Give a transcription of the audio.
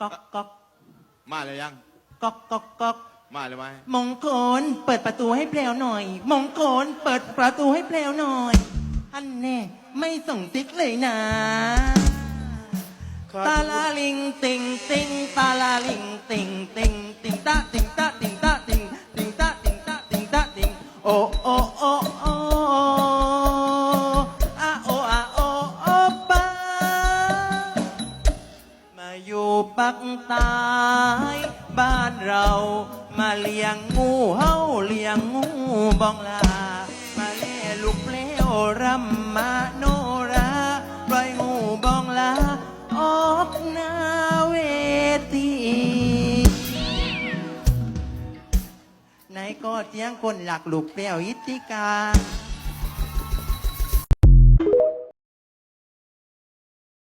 ก๊อกก๊อกมาเลยยัง ก๊อกก๊อกก๊อกมาเลยไหมมงคลเปิดประตูให้แปลวหน่อย มงคลเปิดประตูให้แปลวหน่อยอันแน่ไม่ส่งติ๊กเลยนะ ตาลาลิงติงติงตาลาลิงติงติงติงตาติงตาติงตาติงติงตาติงตาติงตาติงโอโอโอโอ อยู่ปักใต้บ้านเรามาเลี้ยงงูเฮาเลี้ยงงูบองลา มาเล่ลูกเปลวรำมาโนราปล่อยงูบองลา ออกหน้าเวทีไหนก็เจียงคนหลักลูกเปรี้ยวอิติกา